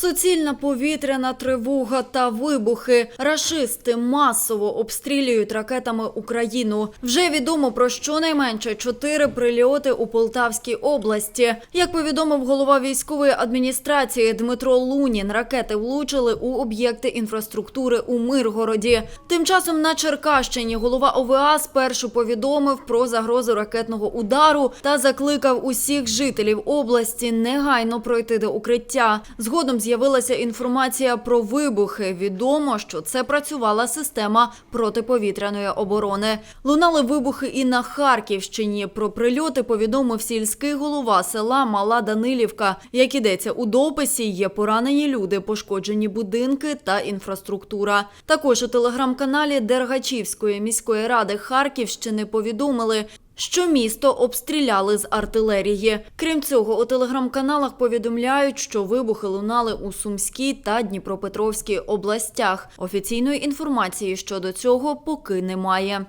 Суцільна повітряна тривога та вибухи. Рашисти масово обстрілюють ракетами Україну. Вже відомо про щонайменше чотири прильоти у Полтавській області. Як повідомив голова військової адміністрації Дмитро Лунін, ракети влучили у об'єкти інфраструктури у Миргороді. Тим часом на Черкащині голова ОВА спершу повідомив про загрозу ракетного удару та закликав усіх жителів області негайно пройти до укриття. Згодом з'явилася інформація про вибухи. Відомо, що це працювала система протиповітряної оборони. Лунали вибухи і на Харківщині. Про прильоти повідомив сільський голова села Мала Данилівка. Як ідеться у дописі, є поранені люди, пошкоджені будинки та інфраструктура. Також у телеграм-каналі Дергачівської міської ради Харківщини повідомили, що місто обстріляли з артилерії. Крім цього, у телеграм-каналах повідомляють, що вибухи лунали у Сумській та Дніпропетровській областях. Офіційної інформації щодо цього поки немає.